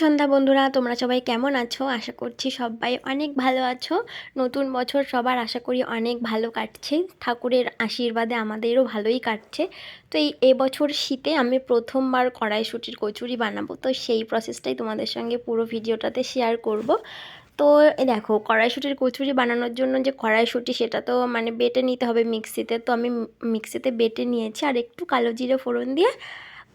সন্ধ্যা বন্ধুরা, তোমরা সবাই কেমন আছো? আশা করছি সবাই অনেক ভালো আছো। নতুন বছর সবার আশা করি অনেক ভালো কাটছে। ঠাকুরের আশীর্বাদে আমাদেরও ভালোই কাটছে। তো এই এবছর শীতে আমি প্রথমবার কড়াইশুটির কচুরি বানাবো। তো সেই প্রসেসটাই তোমাদের সঙ্গে পুরো ভিডিওটাতে শেয়ার করব। তো দেখো, কড়াইশুটির কচুরি বানানোর জন্য যে কড়াইশুটি, সেটা তো মানে বেটে নিতে হবে মিক্সিতে। তো আমি মিক্সিতে বেটে নিয়েছি। আর একটু কালো জিরে ফোড়ন দিয়ে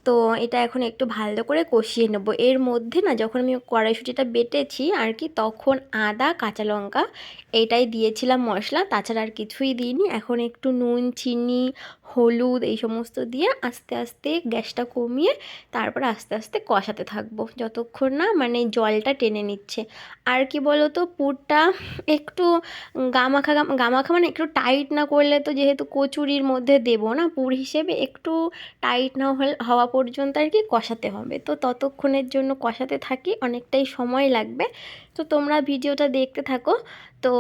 তো এটা এখন একটু ভালো করে কষিয়ে নেব। এর মধ্যে না যখন আমি কড়াইশুটিটা বেটেছি আর কি তখন আদা, কাঁচা লঙ্কা এটাই দিয়েছিলাম মশলা। তাছাড়া আর কিছুই দিইনি। এখন একটু নুন, চিনি, হলুদ এই সমস্ত দিয়ে আস্তে আস্তে গ্যাসটা কমিয়ে তারপর আস্তে আস্তে কষাতে থাকব। যতক্ষণ না মানে জলটা টেনে নিচ্ছে। আর কি বলো তো পুরটা একটু গামাখা গাম- গামাখা মানে একটু টাইট না করলে তো যেহেতু কচুরির মধ্যে দেবো না পুর হিসেবে একটু টাইট না হলে, হওয়া পর্যন্ত আর কি কষাতে হবে। তো ততক্ষণের জন্য কষাতে থাকি, অনেকটাই সময় লাগবে। তো তোমরা ভিডিওটা দেখতে থাকো। তো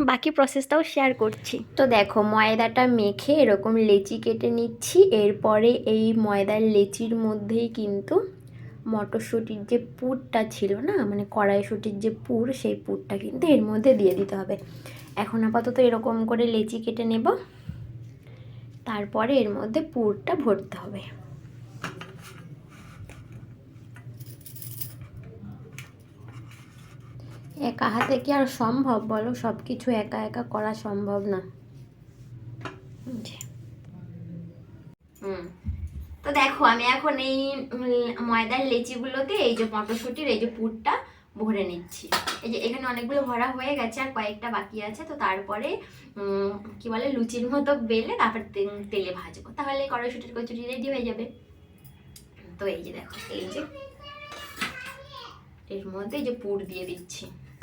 বাকি প্রসেসটাও শেয়ার করছি। তো দেখো, ময়দাটা মেখে এরকম লেচি কেটে নিচ্ছি। এরপরে এই ময়দার লেচির মধ্যেই কিন্তু মটরশুঁটির যে পুরটা ছিল না মানে কড়াইশুঁটির যে পুর, সেই পুরটা কিন্তু এর মধ্যে দিয়ে দিতে হবে। এখন আপাতত এরকম করে লেচি কেটে নেব। তারপরে এর মধ্যে পুরটা ভরতে হবে। একা হাতে কি আর সম্ভব বলো? সব কিছু একা একা করা সম্ভব না। হুম। তো দেখো, আমি এখন এই ময়দার লেচিগুলোতে এই যে মটরশুঁটির এই যে পুরটা ভরে নিচ্ছি। এই যে এখানে অনেকগুলো ভরা হয়ে গেছে আর কয়েকটা বাকি আছে, তো তারপরে কি বলে, লুচির মতো বেলে তারপর তেলে ভাজবো। তাহলে কড়াইশুটির কচুরি রেডি হয়ে যাবে। তো এই যে দেখো, এই যে এর মধ্যে এই যে পুর দিয়ে দিচ্ছি।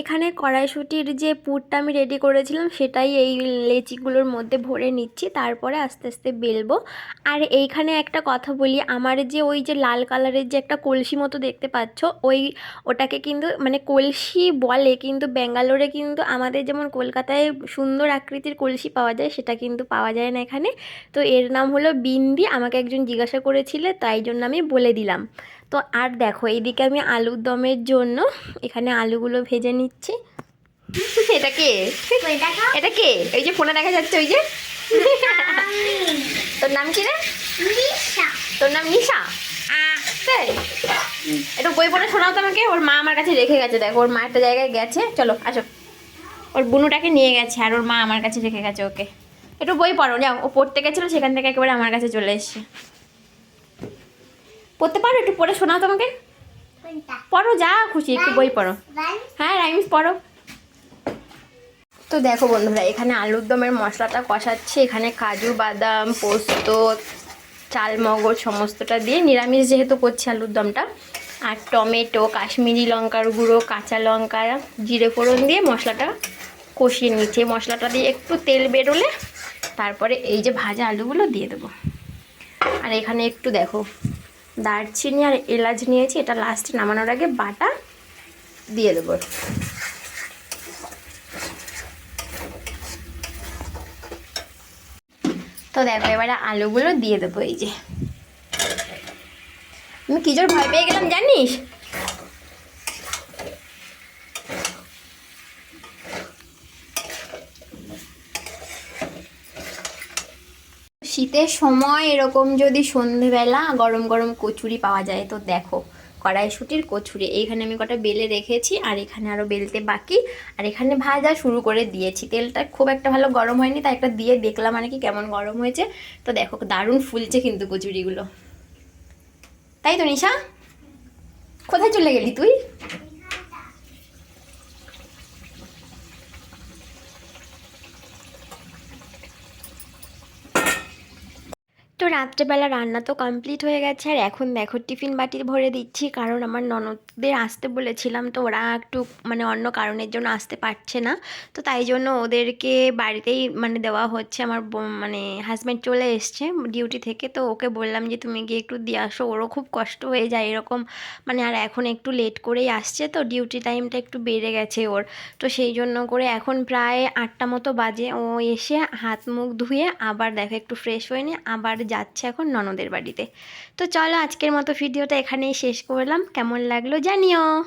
এখানে কড়াইশুটির যে পুরটা আমি রেডি করেছিলাম, সেটাই এই লেচিগুলোর মধ্যে ভরে নিচ্ছি, তারপরে আস্তে আস্তে বেলবো। আর এইখানে একটা কথা বলি, আমার যে ওই যে লাল কালারের যে একটা কলসি মতো দেখতে পাচ্ছ, ওই ওটাকে কিন্তু মানে কলসি বলে, কিন্তু ব্যাঙ্গালোরে কিন্তু আমাদের যেমন কলকাতায় সুন্দর আকৃতির কলসি পাওয়া যায়, সেটা কিন্তু পাওয়া যায় না এখানে। তো এর নাম হলো বিন্দি, আমাকে একজন জিজ্ঞাসা করেছিলে, তাই জন্য আমি বলে দিলাম। তো আর দেখো এইদিকে আমি আলুর দমের জন্য এখানে আলুগুলো ভেজে নিচ্ছি। এটা কে? এটা কে? এই যে ফোনে দেখা যাচ্ছে ওই যে। তোর নাম কি রে? তোর নাম নিশা? তাই একটু বই পড়ে শোনাও তো আমাকে। ওর মা আমার কাছে রেখে গেছে। দেখো ওর মা একটা জায়গায় গেছে। চলো আসো। ওর বুনুটাকে নিয়ে গেছে আর ওর মা আমার কাছে রেখে গেছে ওকে। একটু বই পড়ো যাও। ও পড়তে গেছিল সেখান থেকে একেবারে আমার কাছে চলে এসছে। পড়তে পারো? একটু পড়ে শোনাও তোমাকে। পড়ো যা খুশি একটু বই পড়ো। হ্যাঁ রাইমস পড়ো। তো দেখো বন্ধুরা এখানে আলুর দমের মশলাটা কষাচ্ছি। এখানে কাজু বাদাম পোস্ত চাল মগজ সমস্তটা দিয়ে নিরামিষ যেহেতু করছি আলুর দমটা। আর টমেটো কাশ্মীরি লঙ্কার গুঁড়ো কাঁচা লঙ্কা জিরে ফোড়ন দিয়ে মশলাটা কষিয়ে নিচ্ছে। এই মশলাটা দিয়ে একটু তেল বেরোলে তারপরে এই যে ভাজা আলুগুলো দিয়ে দেবো। আর এখানে একটু দেখো দারচিনি আর এলাচ নিয়েছি, এটা লাস্টে নামানোর আগে বাটা দিয়ে দেবো। তো দেখো, এবারে আলুগুলো দিয়ে দেবো, এই যে। আমি কি জোর ভয় পেয়ে গেলাম, জানিস? শীতের সময় এরকম যদি সন্ধেবেলা গরম গরম কচুরি পাওয়া যায়, তো দেখো কড়াইশুটির কচুরি। এইখানে আমি কটা বেলে রেখেছি আর এখানে আরও বেলতে বাকি। আর এখানে ভাজা শুরু করে দিয়েছি। তেলটা খুব একটা ভালো গরম হয়নি, তাই একটা দিয়ে দেখলাম আর কি কেমন গরম হয়েছে। তো দেখো দারুণ ফুলছে কিন্তু কচুরিগুলো। তাই তো নিশা? কোথায় চলে গেলি তুই? তো রাত্রেবেলা রান্না তো কমপ্লিট হয়ে গেছে আর এখন দেখো টিফিন বাটি ভরে দিচ্ছি, কারণ আমার ননদদের আসতে বলেছিলাম তো ওরা একটু মানে অন্য কারণের জন্য আসতে পারছে না। তো তাই জন্য ওদেরকে বাড়িতেই মানে দেওয়া হচ্ছে, আমার মানে হাজব্যান্ড চলে এসছে ডিউটি থেকে, তো ওকে বললাম যে তুমি গিয়ে একটু দিয়ে আসো, ওরও খুব কষ্ট হয়ে যায় এরকম মানে আর এখন একটু লেট করেই আসছে, তো ডিউটি টাইমটা একটু বেড়ে গেছে ওর। তো সেই জন্য করে এখন প্রায় আটটা মতো বাজে, ও এসে হাত মুখ ধুয়ে আবার দেখো একটু ফ্রেশ হয়ে নিয়ে আবার যাচ্ছে এখন ননদের বাড়িতে। তো চলো আজকের মতো ভিডিওটা এখানেই শেষ করলাম। কেমন লাগল জানিও।